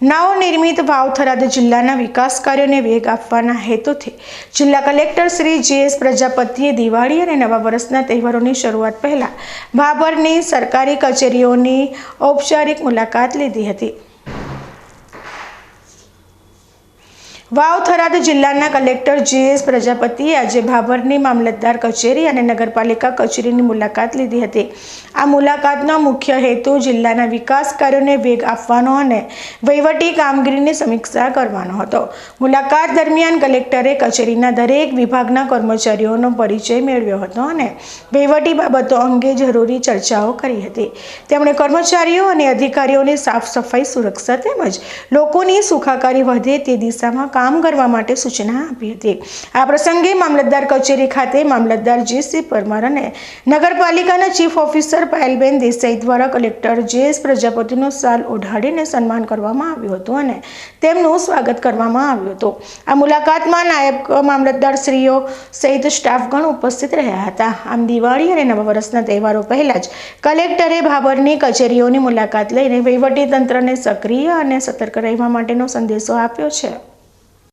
નવનિર્મિત વાવથરાદ જિલ્લાના વિકાસ કાર્યોને વેગ આપવાના હેતુથી જિલ્લા કલેક્ટર શ્રી જીએસ પ્રજાપતિએ દિવાળી અને નવા વર્ષના તહેવારોની શરૂઆત પહેલાં ભાભરની સરકારી કચેરીઓની ઔપચારિક મુલાકાત લીધી હતી. વાવ થરાદ જિલ્લાના કલેક્ટર જે એસ પ્રજાપતિએ આજે ભાભરની મામલતદાર કચેરી અને નગરપાલિકા કચેરીની મુલાકાત લીધી હતી. આ મુલાકાતનો મુખ્ય હેતુ જિલ્લાના વિકાસ કાર્યોને વેગ આપવાનો અને વહીવટી કામગીરીની સમીક્ષા કરવાનો હતો. મુલાકાત દરમિયાન કલેક્ટરે કચેરીના દરેક વિભાગના કર્મચારીઓનો પરિચય મેળવ્યો હતો અને વહીવટી બાબતો અંગે જરૂરી ચર્ચાઓ કરી હતી. તેમણે કર્મચારીઓ અને અધિકારીઓની સાફ સફાઈ સુરક્ષા તેમજ લોકોની સુખાકારી વધે તે દિશામાં કામ કરવા માટે સૂચના આપી હતી. આ પ્રસંગે મામલતદાર કચેરી ખાતે મામલતદાર જે સી પરમાર અને નગરપાલિકાના ચીફ ઓફિસર પાયલબેન દેસાઈ દ્વારા કલેક્ટર જે એસ પ્રજાપતિનો સાલ ઓઢાડીને સન્માન કરવામાં આવ્યું હતું અને તેમનું સ્વાગત કરવામાં આવ્યું હતું. આ મુલાકાતમાં નાયબ મામલતદાર શ્રીઓ સહિત સ્ટાફગણ ઉપસ્થિત રહ્યા હતા. આમ દિવાળી અને નવા વર્ષના તહેવારો પહેલાં જ કલેક્ટરે ભાભરની કચેરીઓની મુલાકાત લઈને વહીવટી તંત્રને સક્રિય અને સતર્ક રહેવા માટેનો સંદેશો આપ્યો છે.